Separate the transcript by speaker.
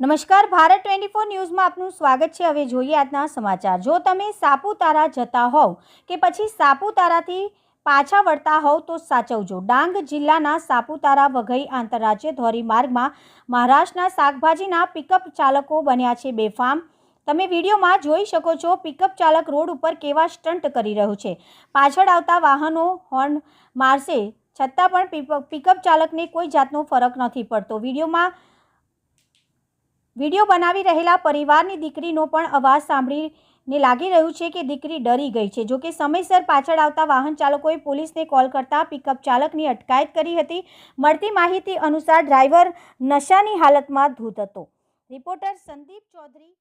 Speaker 1: નમસ્કાર, Bharat twenty four ન્યૂઝમાં આપનું સ્વાગત છે. હવે જોઈએ આજના સમાચાર. જો તમે સાપુતારા જતા હોવ કે પછી સાપુતારાથી પાછા વળતા હોવ તો સાચવજો. ડાંગ જિલ્લાના સાપુતારા વઘઈ આંતરરાજ્ય ધોરીમાર્ગમાં મહારાષ્ટ્રના શાકભાજીના પિકઅપ ચાલકો બન્યા છે બેફામ. તમે વિડીયોમાં જોઈ શકો છો, પિકઅપ ચાલક રોડ ઉપર કેવા સ્ટન્ટ કરી રહ્યો છે. પાછળ આવતા વાહનો હોર્ન મારશે, છતાં પણ પિકઅપ ચાલકને કોઈ જાતનો ફરક નથી પડતો. વિડીયોમાં વીડિયો બનાવી રહેલા પરિવારની દીકરીનો પણ અવાજ સાંભળીને લાગી રહ્યું છે કે દીકરી ડરી ગઈ છે. જોકે સમયસર પાછળ આવતા વાહન ચાલકોએ પોલીસને કોલ કરતા પિકઅપ ચાલકની અટકાયત કરી હતી. મળતી માહિતી અનુસાર ડ્રાઈવર નશાની હાલતમાં ધૂત હતો. રિપોર્ટર સંદીપ ચૌધરી